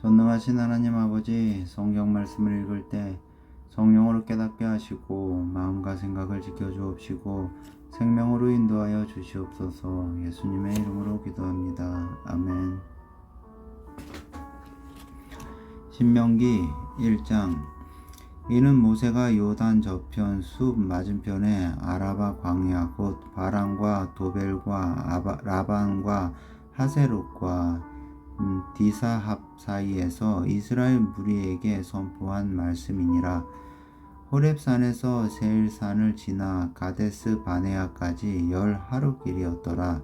전능하신 하나님 아버지 성경 말씀을 읽을 때 성령으로 깨닫게 하시고 마음과 생각을 지켜 주옵시고 생명으로 인도하여 주시옵소서 예수님의 이름으로 기도합니다. 아멘. 신명기 1장 이는 모세가 요단 저편 숲 맞은편에 아라바 광야 곧 바란과 도벨과 라반과 하세롯과 음, 디사합 사이에서 이스라엘 무리에게 선포한 말씀이니라. 호렙산에서 세일산을 지나 가데스 바네아까지 열 하루 길이었더라.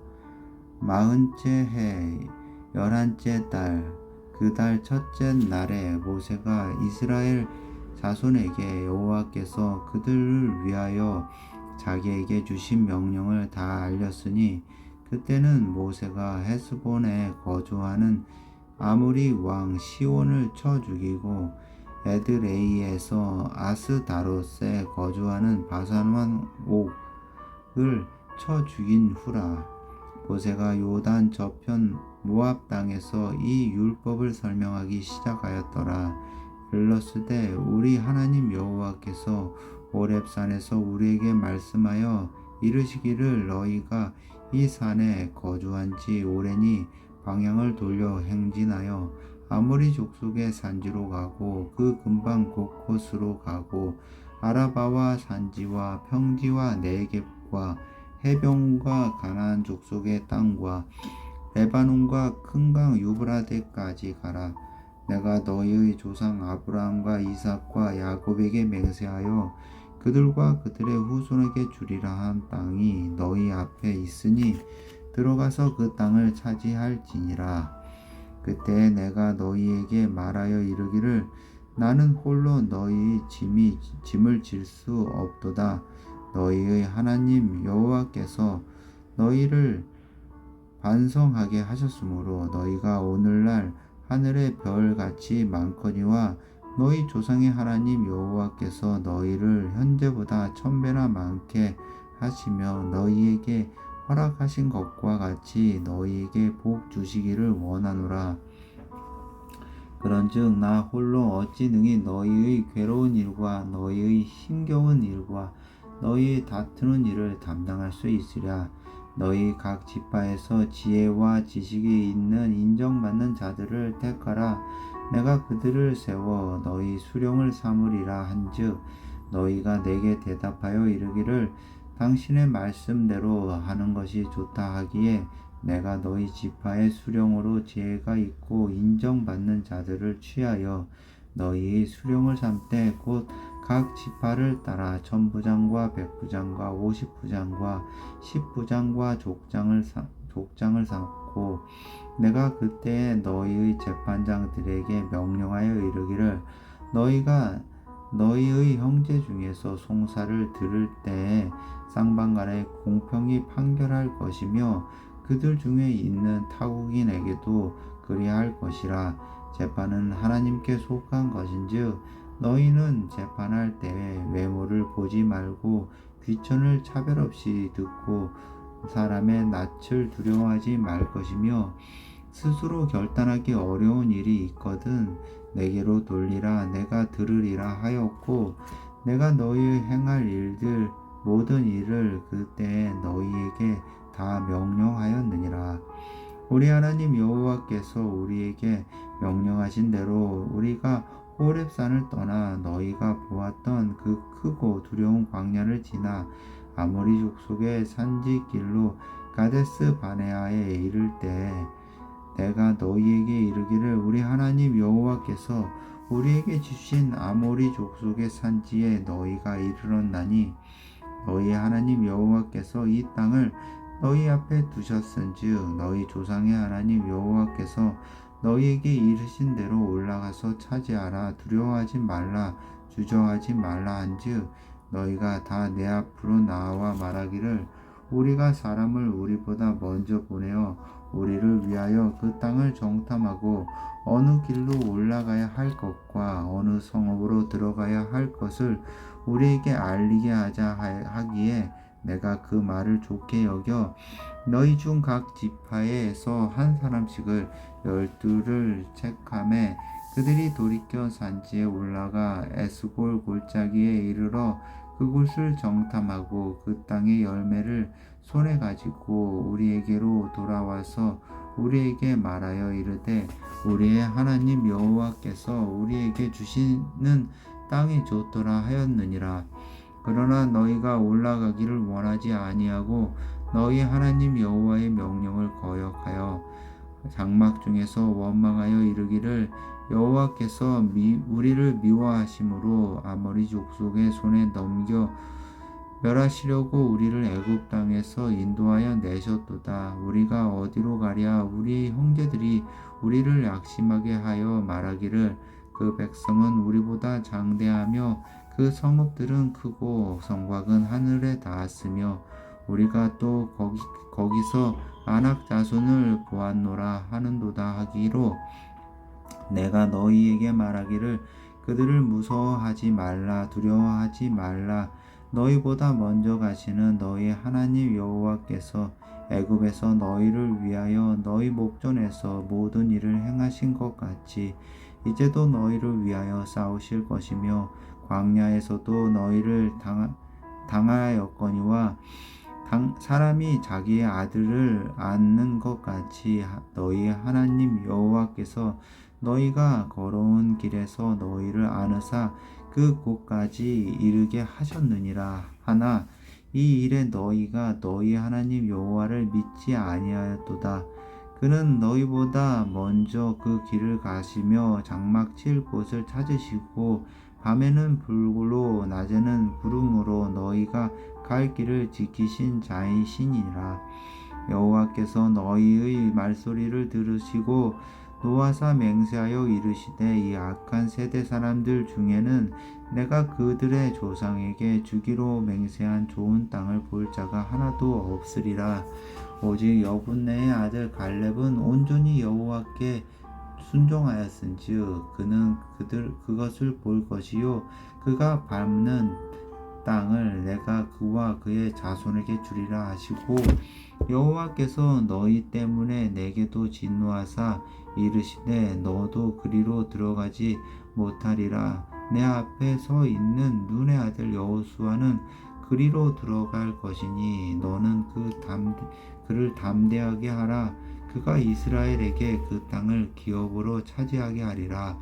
마흔째 해 열한째 달 그 달 첫째 날에 모세가 이스라엘 자손에게 여호와께서 그들을 위하여 자기에게 주신 명령을 다 알렸으니 그때는 모세가 헤스본에 거주하는 아무리 왕 시온을 쳐 죽이고 에드레이에서 아스다롯에 거주하는 바산왕 옥을 쳐 죽인 후라 모세가 요단 저편 모압 땅에서 이 율법을 설명하기 시작하였더라. 일렀으되 우리 하나님 여호와께서 오렙산에서 우리에게 말씀하여 이르시기를 너희가 이 산에 거주한 지 오래니 방향을 돌려 행진하여 아모리 족속의 산지로 가고 그 근방 곳곳으로 가고 아라바와 산지와 평지와 네겝과 해변과 가나안 족속의 땅과 레바논과 큰 강 유브라데까지 가라. 내가 너희의 조상 아브라함과 이삭과 야곱에게 맹세하여 그들과 그들의 후손에게 주리라 한 땅이 너희 앞에 있으니 들어가서 그 땅을 차지할지니라. 그때 내가 너희에게 말하여 이르기를 나는 홀로 너희 짐이 짐을 질 수 없도다. 너희의 하나님 여호와께서 너희를 반성하게 하셨으므로 너희가 오늘날 하늘의 별같이 많거니와 너희 조상의 하나님 여호와께서 너희를 현재보다 천배나 많게 하시며 너희에게 허락하신 것과 같이 너희에게 복 주시기를 원하노라. 그런즉 나 홀로 어찌 능히 너희의 괴로운 일과 너희의 힘겨운 일과 너희의 다투는 일을 담당할 수 있으랴. 너희 각 지파에서 지혜와 지식이 있는 인정받는 자들을 택하라. 내가 그들을 세워 너희 수령을 삼으리라 한즉 너희가 내게 대답하여 이르기를 당신의 말씀대로 하는 것이 좋다 하기에 내가 너희 지파의 수령으로 지혜가 있고 인정받는 자들을 취하여 너희의 수령을 삼되 곧각 지파를 따라 천부장과 백부장과 오십부장과 십부장과 족장을 삼, 족장을 삼고 내가 그때 너희의 재판장들에게 명령하여 이르기를 너희가 너희의 형제 중에서 송사를 들을 때에 쌍방간에 공평히 판결할 것이며 그들 중에 있는 타국인에게도 그리할 것이라. 재판은 하나님께 속한 것인즉 너희는 재판할 때에 외모를 보지 말고 귀천을 차별 없이 듣고 사람의 낯을 두려워하지 말 것이며 스스로 결단하기 어려운 일이 있거든 내게로 돌리라 내가 들으리라 하였고 내가 너희 행할 일들 모든 일을 그때 너희에게 다 명령하였느니라. 우리 하나님 여호와께서 우리에게 명령하신 대로 우리가 호렙산을 떠나 너희가 보았던 그 크고 두려운 광야를 지나 아모리 족속의 산지 길로 가데스 바네아에 이를 때 내가 너희에게 이르기를 우리 하나님 여호와께서 우리에게 주신 아모리 족속의 산지에 너희가 이르렀나니 너희 하나님 여호와께서 이 땅을 너희 앞에 두셨은즉 너희 조상의 하나님 여호와께서 너희에게 이르신 대로 올라가서 차지하라. 두려워하지 말라. 주저하지 말라 한즉 너희가 다 내 앞으로 나와 말하기를 우리가 사람을 우리보다 먼저 보내어 우리를 위하여 그 땅을 정탐하고 어느 길로 올라가야 할 것과 어느 성읍으로 들어가야 할 것을 우리에게 알리게 하자 하기에 내가 그 말을 좋게 여겨 너희 중 각 지파에서 한 사람씩을 열두를 책함에 그들이 돌이켜 산지에 올라가 에스골 골짜기에 이르러 그 곳을 정탐하고 그 땅의 열매를 손에 가지고 우리에게로 돌아와서 우리에게 말하여 이르되 우리의 하나님 여호와께서 우리에게 주시는 땅이 좋더라 하였느니라. 그러나 너희가 올라가기를 원하지 아니하고 너희 하나님 여호와의 명령을 거역하여 장막 중에서 원망하여 이르기를 여호와께서 미, 우리를 미워하심으로 아모리 족속의 손에 넘겨 멸하시려고 우리를 애굽 땅에서 인도하여 내셨도다. 우리가 어디로 가랴? 우리 형제들이 우리를 약심하게 하여 말하기를 그 백성은 우리보다 장대하며 그 성읍들은 크고 성곽은 하늘에 닿았으며 우리가 또 거기, 거기서 안악 자손을 보았노라 하는도다 하기로 내가 너희에게 말하기를 그들을 무서워하지 말라 두려워하지 말라. 너희보다 먼저 가시는 너희 하나님 여호와께서 애굽에서 너희를 위하여 너희 목전에서 모든 일을 행하신 것 같이 이제도 너희를 위하여 싸우실 것이며 광야에서도 너희를 당, 당하였거니와 당, 사람이 자기의 아들을 안는 것 같이 너희 하나님 여호와께서 너희가 걸어온 길에서 너희를 안으사 그 곳까지 이르게 하셨느니라. 하나 이 일에 너희가 너희 하나님 여호와를 믿지 아니하였도다. 그는 너희보다 먼저 그 길을 가시며 장막 칠 곳을 찾으시고 밤에는 불로 낮에는 구름으로 너희가 갈 길을 지키신 자이시니라. 여호와께서 너희의 말소리를 들으시고 노하사 맹세하여 이르시되 이 악한 세대 사람들 중에는 내가 그들의 조상에게 주기로 맹세한 좋은 땅을 볼 자가 하나도 없으리라. 오직 여분네의 아들 갈렙은 온전히 여호와께 순종하였은즉 그는 그들 그것을 볼 것이요. 그가 밟는 땅을 내가 그와 그의 자손에게 주리라 하시고 여호와께서 너희 때문에 내게도 진노하사 이르시되 너도 그리로 들어가지 못하리라. 내 앞에 서 있는 눈의 아들 여호수아는 그리로 들어갈 것이니 너는 그 담, 그를 담대하게 하라. 그가 이스라엘에게 그 땅을 기업으로 차지하게 하리라.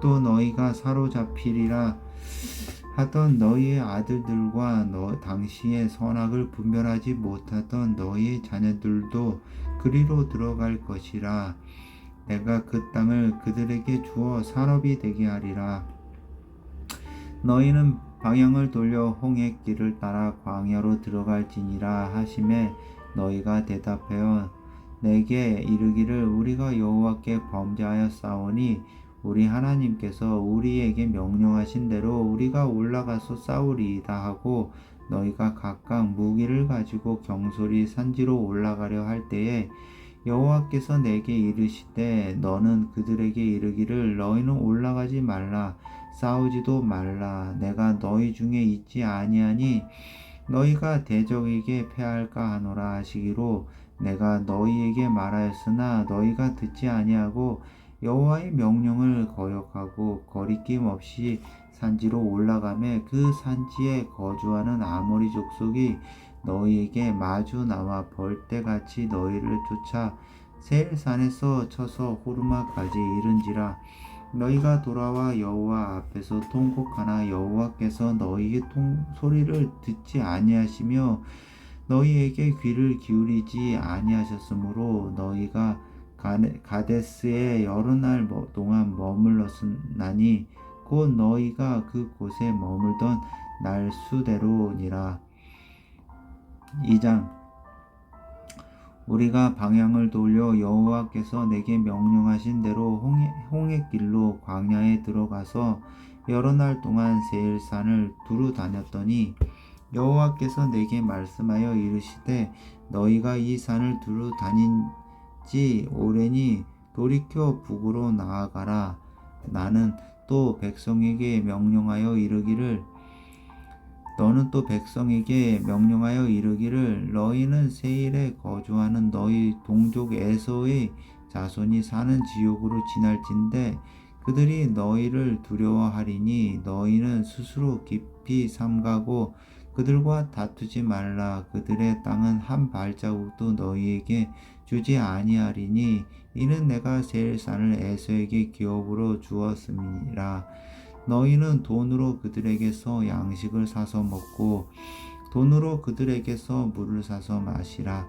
또 너희가 사로잡히리라 하던 너희의 아들들과 너 당시의 선악을 분별하지 못하던 너희의 자녀들도 그리로 들어갈 것이라. 내가 그 땅을 그들에게 주어 산업이 되게 하리라. 너희는 방향을 돌려 홍해 길을 따라 광야로 들어갈지니라 하심에 너희가 대답하여 내게 이르기를 우리가 여호와께 범죄하였사오니 우리 하나님께서 우리에게 명령하신 대로 우리가 올라가서 싸우리이다 하고 너희가 각각 무기를 가지고 경솔히 산지로 올라가려 할 때에 여호와께서 내게 이르시되 너는 그들에게 이르기를 너희는 올라가지 말라 싸우지도 말라. 내가 너희 중에 있지 아니하니 너희가 대적에게 패할까 하노라 하시기로 내가 너희에게 말하였으나 너희가 듣지 아니하고 여호와의 명령을 거역하고 거리낌 없이 산지로 올라가매 그 산지에 거주하는 아모리 족속이 너희에게 마주 나와 벌떼같이 너희를 쫓아 세일산에서 쳐서 호르마까지 이른지라. 너희가 돌아와 여호와 앞에서 통곡하나 여호와께서 너희의 통, 소리를 듣지 아니하시며 너희에게 귀를 기울이지 아니하셨으므로 너희가 가데스에 여러 날 동안 머물렀으나니 곧 너희가 그 곳에 머물던 날 수대로니라. 2장 우리가 방향을 돌려 여호와께서 내게 명령하신 대로 홍해, 홍해 길로 광야에 들어가서 여러 날 동안 세일산을 두루 다녔더니 여호와께서 내게 말씀하여 이르시되 너희가 이 산을 두루 다닌 지. 오래니 돌이켜 북으로 나아가라. 나는 또 백성에게 명령하여 이르기를 너는 또 백성에게 명령하여 이르기를 너희는 세일에 거주하는 너희 동족 에서의 자손이 사는 지옥으로 지날진대 그들이 너희를 두려워하리니 너희는 스스로 깊이 삼가고 그들과 다투지 말라. 그들의 땅은 한 발자국도 너희에게 주지 아니하리니 이는 내가 세일 산을 에서에게 기업으로 주었음이라. 너희는 돈으로 그들에게서 양식을 사서 먹고 돈으로 그들에게서 물을 사서 마시라.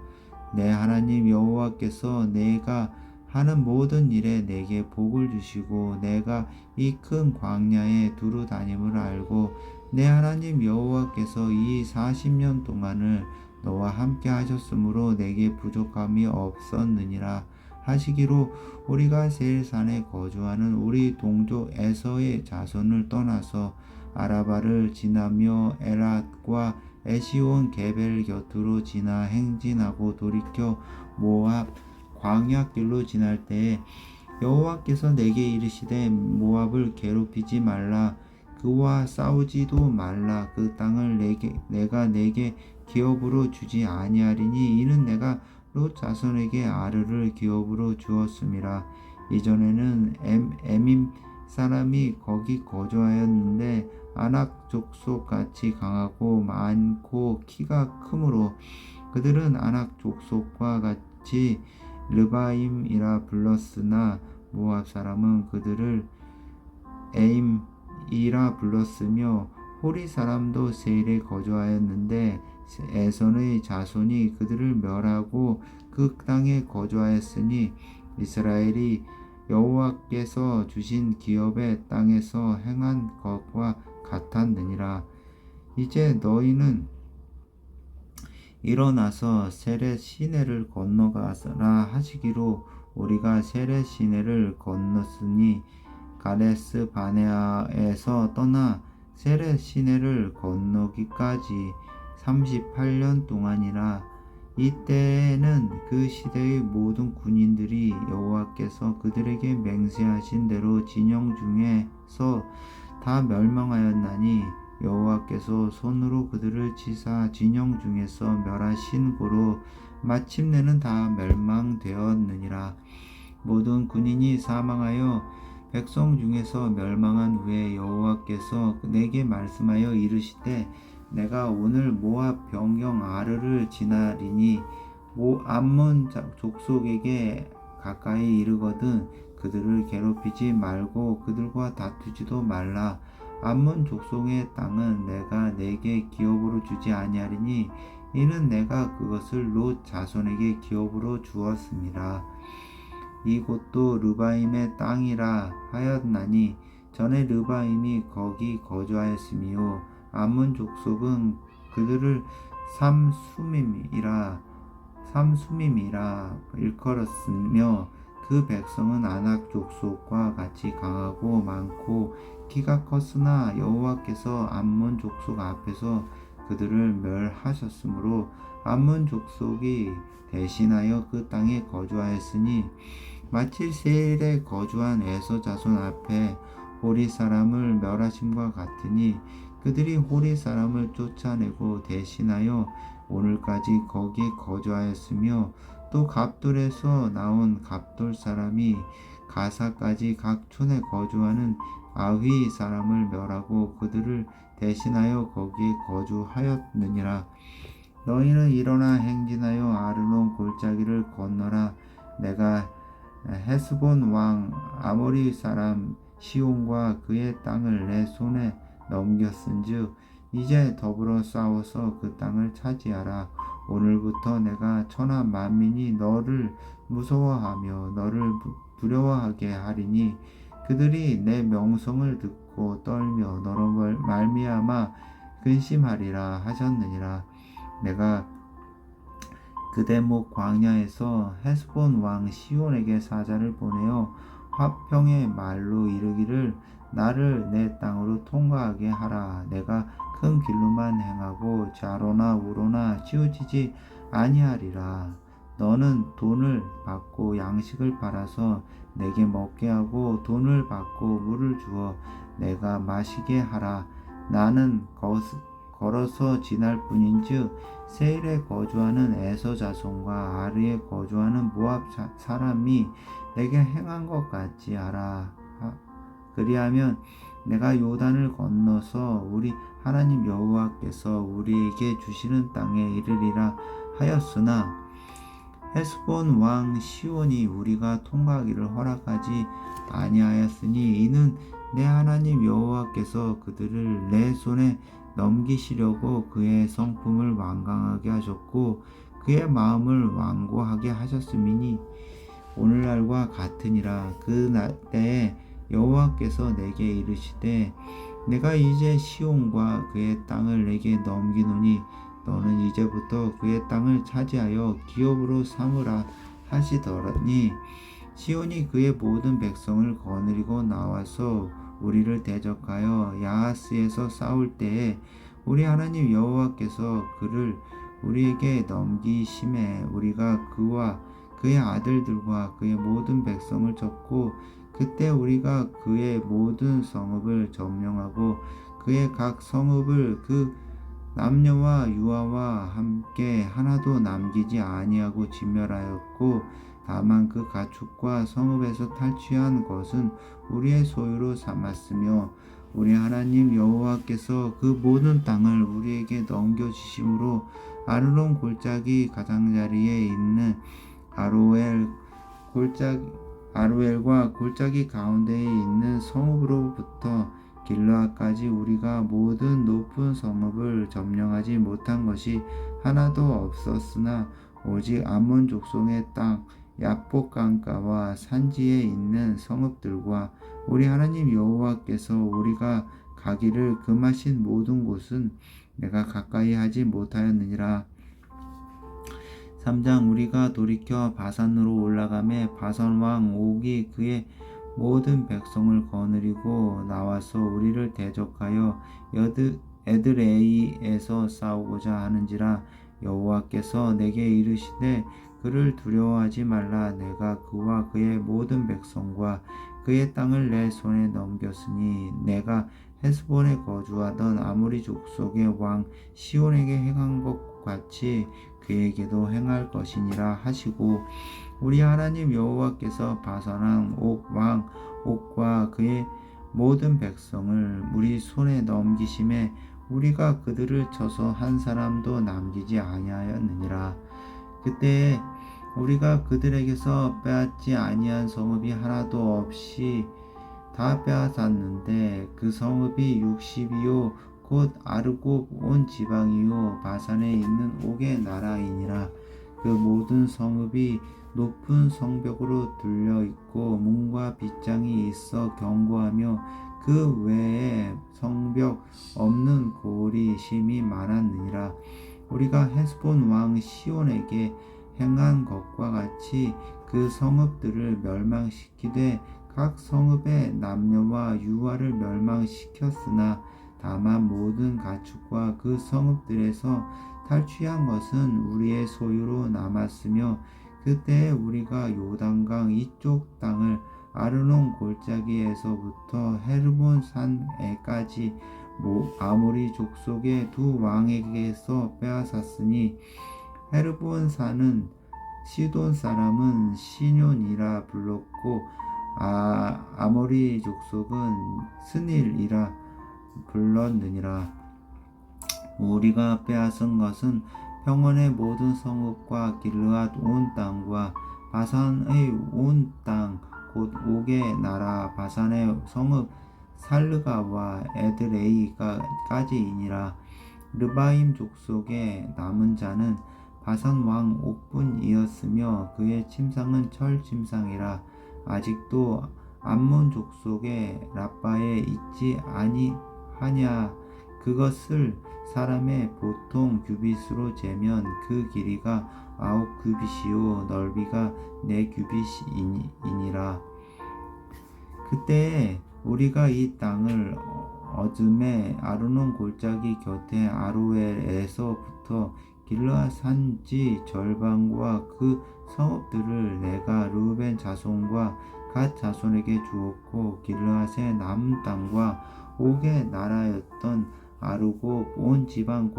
내 하나님 여호와께서 내가 하는 모든 일에 내게 복을 주시고 내가 이 큰 광야에 두루 다님을 알고 내 하나님 여호와께서 이 40년 동안을 너와 함께 하셨으므로 내게 부족함이 없었느니라 하시기로 우리가 세일산에 거주하는 우리 동족 에서의 자손을 떠나서 아라바를 지나며 에랏과 에시온 게벨 곁으로 지나 행진하고 돌이켜 모압 광야길로 지날 때에 여호와께서 내게 이르시되 모압을 괴롭히지 말라. 그와 싸우지도 말라. 그 땅을 내게 내가 내게 기업으로 주지 아니하리니 이는 내가 롯 자손에게 아르를 기업으로 주었음이라 이전에는 엠, 에밈 사람이 거기 거주하였는데 아낙 족속 같이 강하고 많고 키가 크므로 그들은 아낙 족속과 같이 르바임이라 불렀으나 모압 사람은 그들을 에임이라 불렀으며 호리 사람도 세일에 거주하였는데 에선의 자손이 그들을 멸하고 그 땅에 거주하였으니 이스라엘이 여호와께서 주신 기업의 땅에서 행한 것과 같았느니라. 이제 너희는 일어나서 세렛 시내를 건너가라 하시기로 우리가 세렛 시내를 건넜으니 가데스 바네아에서 떠나 세렛 시내를 건너기까지 38년 동안이라 이때에는 그 시대의 모든 군인들이 여호와께서 그들에게 맹세하신 대로 진영 중에서 다 멸망하였나니 여호와께서 손으로 그들을 치사 진영 중에서 멸하신 고로 마침내는 다 멸망되었느니라. 모든 군인이 사망하여 백성 중에서 멸망한 후에 여호와께서 내게 말씀하여 이르시되 내가 오늘 모압 병경 아르를 지나리니 모 암몬 족속에게 가까이 이르거든 그들을 괴롭히지 말고 그들과 다투지도 말라 암몬 족속의 땅은 내가 내게 기업으로 주지 아니하리니 이는 내가 그것을 롯 자손에게 기업으로 주었습니다. 이곳도 르바임의 땅이라 하였나니 전에 르바임이 거기 거주하였으며 암몬 족속은 그들을 삼수밈이라 삼수밈이라 일컬었으며 그 백성은 아낙 족속과 같이 강하고 많고 키가 컸으나 여호와께서 암몬 족속 앞에서 그들을 멸하셨으므로 암몬 족속이 대신하여 그 땅에 거주하였으니 마치 세일에 거주한 에서 자손 앞에 호리 사람을 멸하심과 같으니 그들이 호리 사람을 쫓아내고 대신하여 오늘까지 거기 거주하였으며 또 갑돌에서 나온 갑돌 사람이 가사까지 각 촌에 거주하는 아휘 사람을 멸하고 그들을 대신하여 거기에 거주하였느니라. 너희는 일어나 행진하여 아르논 골짜기를 건너라. 내가 헤스본 왕 아모리 사람 시온과 그의 땅을 내 손에 넘겼은즉 이제 더불어 싸워서 그 땅을 차지하라. 오늘부터 내가 천하 만민이 너를 무서워하며 너를 두려워하게 하리니 그들이 내 명성을 듣고 떨며 너로 말미암아 근심하리라 하셨느니라. 내가 그대목 광야에서 헤스본 왕 시온에게 사자를 보내어 화평의 말로 이르기를 나를 내 땅으로 통과하게 하라. 내가 큰 길로만 행하고 좌로나 우로나 치우치지 아니하리라. 너는 돈을 받고 양식을 팔아서 내게 먹게 하고 돈을 받고 물을 주어 내가 마시게 하라. 나는 걸어서 지날 뿐인즉 세일에 거주하는 에서 자손과 아르에 거주하는 모압 자- 사람이 내게 행한 것 같지 하라. 하- 그리하면 내가 요단을 건너서 우리 하나님 여호와께서 우리에게 주시는 땅에 이르리라 하였으나 헤스본 왕 시온이 우리가 통과하기를 허락하지 아니하였으니 이는 내 하나님 여호와께서 그들을 내 손에 넘기시려고 그의 성품을 완강하게 하셨고 그의 마음을 완고하게 하셨음이니 오늘날과 같으니라. 그 나- 때에 여호와께서 내게 이르시되 내가 이제 시온과 그의 땅을 내게 넘기노니 너는 이제부터 그의 땅을 차지하여 기업으로 삼으라 하시더니. 시온이 그의 모든 백성을 거느리고 나와서 우리를 대적하여 야하스에서 싸울 때에 우리 하나님 여호와께서 그를 우리에게 넘기심에 우리가 그와 그의 아들들과 그의 모든 백성을 쳤고 그때 우리가 그의 모든 성읍을 점령하고 그의 각 성읍을 그 남녀와 유아와 함께 하나도 남기지 아니하고 진멸하였고 다만 그 가축과 성읍에서 탈취한 것은 우리의 소유로 삼았으며 우리 하나님 여호와께서 그 모든 땅을 우리에게 넘겨주심으로 아르론 골짜기 가장자리에 있는 아로엘 골짜기 아로엘과 골짜기 가운데에 있는 성읍으로부터 길라까지 우리가 모든 높은 성읍을 점령하지 못한 것이 하나도 없었으나 오직 암몬 족속의 땅 야복 강가와 산지에 있는 성읍들과 우리 하나님 여호와께서 우리가 가기를 금하신 모든 곳은 내가 가까이 하지 못하였느니라. 3장 우리가 돌이켜 바산으로 올라가매 바산 왕 옥이 그의 모든 백성을 거느리고 나와서 우리를 대적하여 여드 에드레이에서 싸우고자 하는지라 여호와께서 내게 이르시되 그를 두려워하지 말라. 내가 그와 그의 모든 백성과 그의 땅을 내 손에 넘겼으니 내가 헤스본에 거주하던 아모리 족속의 왕 시온에게 행한 것 같이 그에게도 행할 것이니라 하시고 우리 하나님 여호와께서 바산왕 옥왕 옥과 그의 모든 백성을 우리 손에 넘기심에 우리가 그들을 쳐서 한 사람도 남기지 아니하였느니라. 그때에 우리가 그들에게서 빼앗지 아니한 성읍이 하나도 없이 다 빼앗았는데 그 성읍이 60이요 곧 아르고 온 지방이요 바산에 있는 옥의 나라이니라. 그 모든 성읍이 높은 성벽으로 둘려 있고 문과 빗장이 있어 견고하며 그 외에 성벽 없는 고리 심이 많았느니라. 우리가 헤스본 왕 시온에게 행한 것과 같이 그 성읍들을 멸망시키되 각 성읍의 남녀와 유아를 멸망시켰으나 다만 모든 가축과 그 성읍들에서 탈취한 것은 우리의 소유로 남았으며 그때 우리가 요단강 이쪽 땅을 아르논 골짜기에서부터 헤르본 산에까지 아모리 족속의 두 왕에게서 빼앗았으니 헤르본 산은 시돈 사람은 시뇽이라 불렀고 아, 아모리 족속은 스닐이라 불렀느니라. 우리가 빼앗은 것은 평원의 모든 성읍과 길르앗 온 땅과 바산의 온 땅 곧 옥의 나라 바산의 성읍 살르가와 에드레이까지이니라. 르바임 족속의 남은 자는 바산 왕 옥분이었으며 그의 침상은 철 침상이라. 아직도 암몬 족속의 라빠에 있지 아니 하냐? 그것을 사람의 보통 규빗으로 재면 그 길이가 아홉 규빗이요 넓이가 네 규빗이니라. 그때에 우리가 이 땅을 어둠에 아르논 골짜기 곁에 아로엘에서부터 길르앗 산지 절반과 그 성읍들을 내가 루벤 자손과 갓 자손에게 주었고 길르앗의 남은 땅과 옥의 나라였던 아르고 온 지방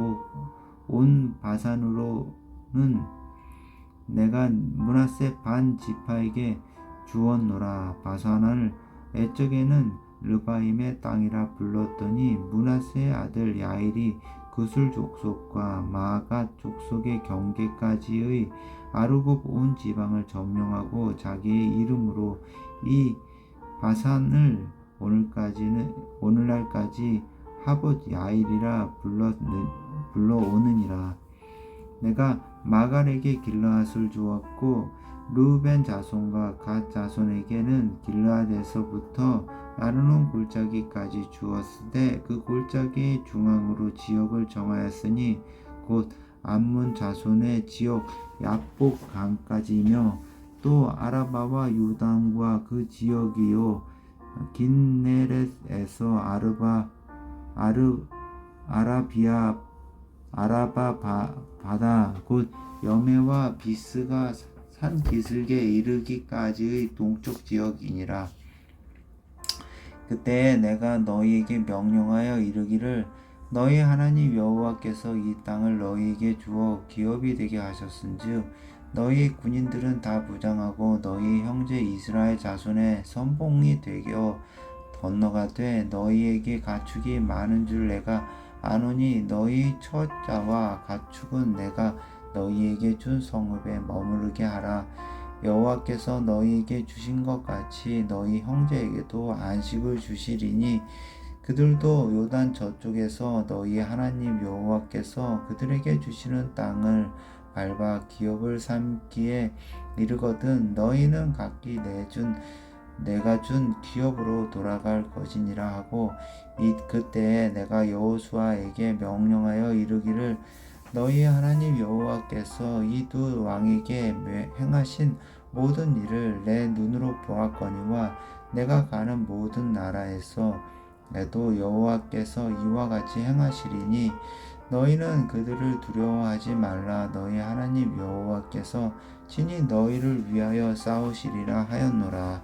곧온 바산으로는 내가 문하세 반 지파에게 주었노라. 바산을 애적에는 르바임의 땅이라 불렀더니 문하세의 아들 야일이 그술 족속과 마아갓 족속의 경계까지의 아르곱 온 지방을 점령하고 자기의 이름으로 이 바산을 오늘까지는 오늘날까지 하봇 야일이라 불러 불러오느니라. 내가 마갈에게 길르앗을 주었고 루벤 자손과 갓 자손에게는 길르앗에서부터 아르논 골짜기까지 주었으되 그 골짜기의 중앙으로 지역을 정하였으니 곧 암몬 자손의 지역 야복 강까지며 또 아라바와 요단과 그 지역이요 긴네렛에서 아르바 아르 아라비아 아라바 바, 바다 곧 여메와 비스가 산 기슭에 이르기까지의 동쪽 지역이니라. 그때 내가 너희에게 명령하여 이르기를 너희 하나님 여호와께서 이 땅을 너희에게 주어 기업이 되게 하셨은즉 너희 군인들은 다 부장하고 너희 형제 이스라엘 자손의 선봉이 되어 건너가되 너희에게 가축이 많은 줄 내가 아노니 너희 처자와 가축은 내가 너희에게 준 성읍에 머무르게 하라. 여호와께서 너희에게 주신 것 같이 너희 형제에게도 안식을 주시리니 그들도 요단 저쪽에서 너희 하나님 여호와께서 그들에게 주시는 땅을 밟아 기업을 삼기에 이르거든 너희는 각기 내준 내가 준 기업으로 돌아갈 것이니라 하고 이 그때에 내가 여호수아에게 명령하여 이르기를 너희 하나님 여호와께서 이 두 왕에게 행하신 모든 일을 내 눈으로 보았거니와 내가 가는 모든 나라에서 내도 여호와께서 이와 같이 행하시리니 너희는 그들을 두려워하지 말라. 너희 하나님 여호와께서 친히 너희를 위하여 싸우시리라 하였노라.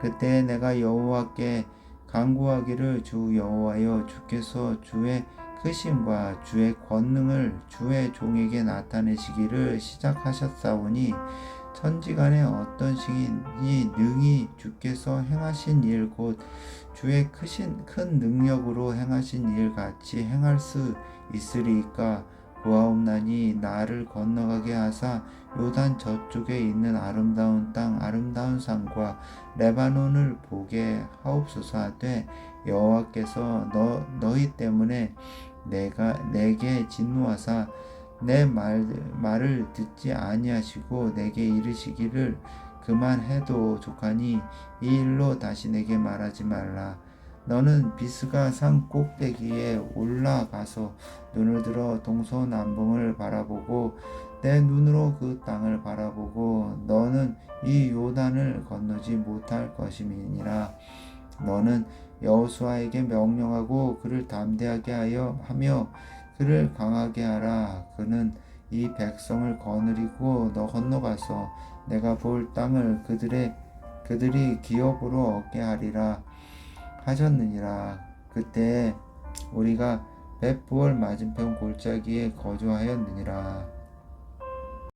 그때 내가 여호와께 간구하기를 주 여호와여 주께서 주의 크심과 주의 권능을 주의 종에게 나타내시기를 시작하셨사오니 천지간에 어떤 신이 능히 주께서 행하신 일 곧 주의 크신 큰 능력으로 행하신 일 같이 행할 수 있으리까? 보아옵나니 나를 건너가게 하사 요단 저쪽에 있는 아름다운 땅 아름다운 산과 레바논을 보게 하옵소서 하되 여호와께서 너 너희 때문에 내가 내게 진노하사 내 말, 말을 듣지 아니하시고 내게 이르시기를 그만해도 족하니 이 일로 다시 내게 말하지 말라. 너는 비스가 산 꼭대기에 올라가서 눈을 들어 동서남북을 바라보고 내 눈으로 그 땅을 바라보고 너는 이 요단을 건너지 못할 것임이니라. 너는 여호수아에게 명령하고 그를 담대하게 하여 하며 그를 강하게 하라. 그는 이 백성을 거느리고 너 건너가서 내가 볼 땅을 그들의 그들이 기업으로 얻게 하리라 하셨느니라. 그때 우리가 벳부월 맞은편 골짜기에 거주하였느니라.